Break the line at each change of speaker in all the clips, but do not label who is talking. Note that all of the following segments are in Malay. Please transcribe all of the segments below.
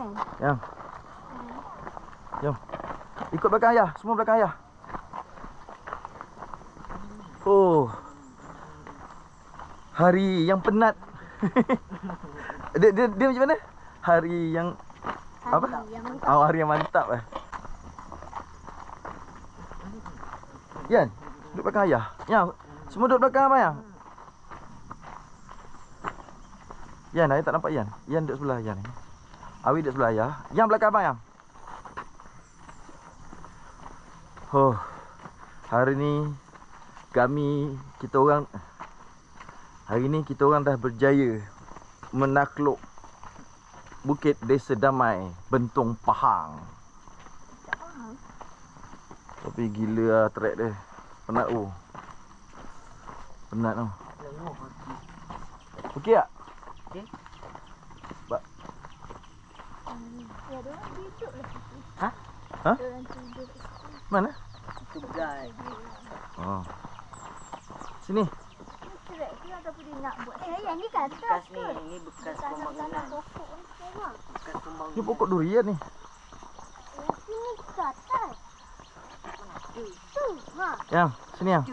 kan?
Yang. Jom. Ikut belakang ayah. Semua belakang ayah. Oh. Hari yang penat. dia, dia, dia macam mana? Hari yang Apa?
Yang mantap.
Oh, hari yang mantap eh. Yan, duduk belakang ayah. Yang, semua duduk belakang abang yang. Yan, ayah tak nampak Yan. Yan duduk sebelah Yan. Awi duduk sebelah ayah. Yang belakang abang yang. Oh, hari ni kami, kita orang, hari ni kita orang dah berjaya menakluk Bukit Desa Damai, Bentong Pahang. Tapi gila lah trek dia. Penat tu. Penat tu. Okey tak?
Ya, dia orang duduk lah.
Ha?
Ha?
Dia orang tidur.
Mana? Oh. Sini.
Trek ke ataupun dia nak buat? Eh, yang ni kat atas
Bekas ni,
ke?
ni bekas
Tanam
pembangunan. Bekas pembangunan.
Ni pokok durian ni.
Yang sini ke atas. Tu, ha.
Yang, sini yang.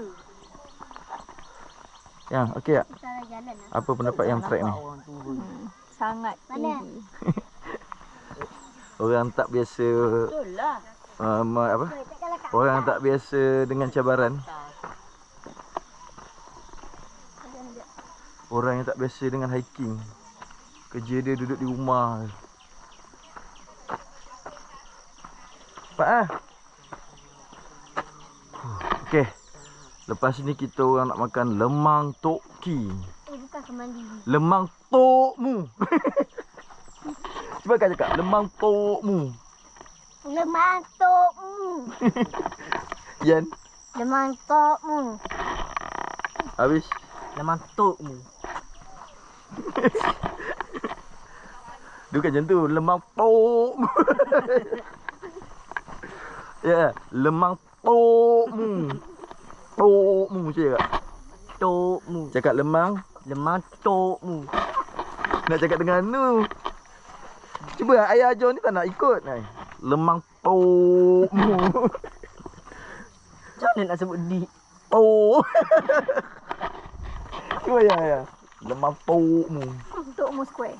Yang, okey tak?
Jalan lah.
Apa pendapat yang trek ni?
Turun.
Sangat
Mana?
tinggi.
Orang tak biasa
Betul lah.
uh, apa? Orang tak biasa dengan cabaran. Orang yang tak biasa dengan hiking. Kerja dia duduk di rumah. Pak ah. Okey. Lepas ni kita orang nak makan lemang tok ki.
Eh, bukan kemandi.
Lemang tokmu. Cuba kau cakap lemang tokmu.
Lemang tokmu.
Yan.
Lemang tokmu.
Habis.
Lemang tokmu.
Dia bukan macam tu. Lemang tokmu. ya, yeah, lemang tokmu. Tokmu cakap.
Tokmu.
Cakap lemang.
Lemang tokmu.
Nak cakap dengan nu. Cuba ayah ajar ni tak nak ikut. Hai. Lemang tokmu.
Macam mana nak sebut di?
Oh. Cuba ya ya. Lemang tokmu.
Tokmu square.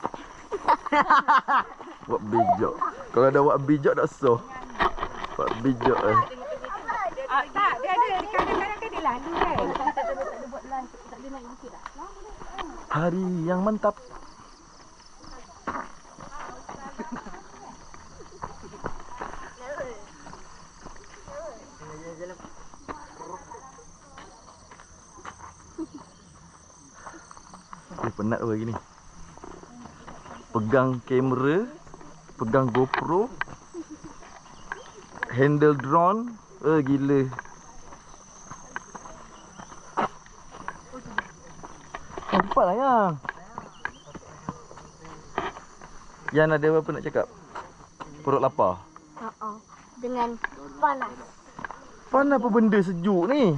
Buat bijak. Kalau ada buat bijak tak sah. Buat bijak eh.
Ah, tak, dia ada kadang-kadang kan dia lalu kan.
Hari yang mantap. Eh, penat hari ni. Pegang kamera, pegang GoPro, handle drone, eh gila. Oh, cepatlah yang. Yan ada apa nak cakap? Perut lapar.
Uh-uh. Dengan panas.
Pan apa benda sejuk ni?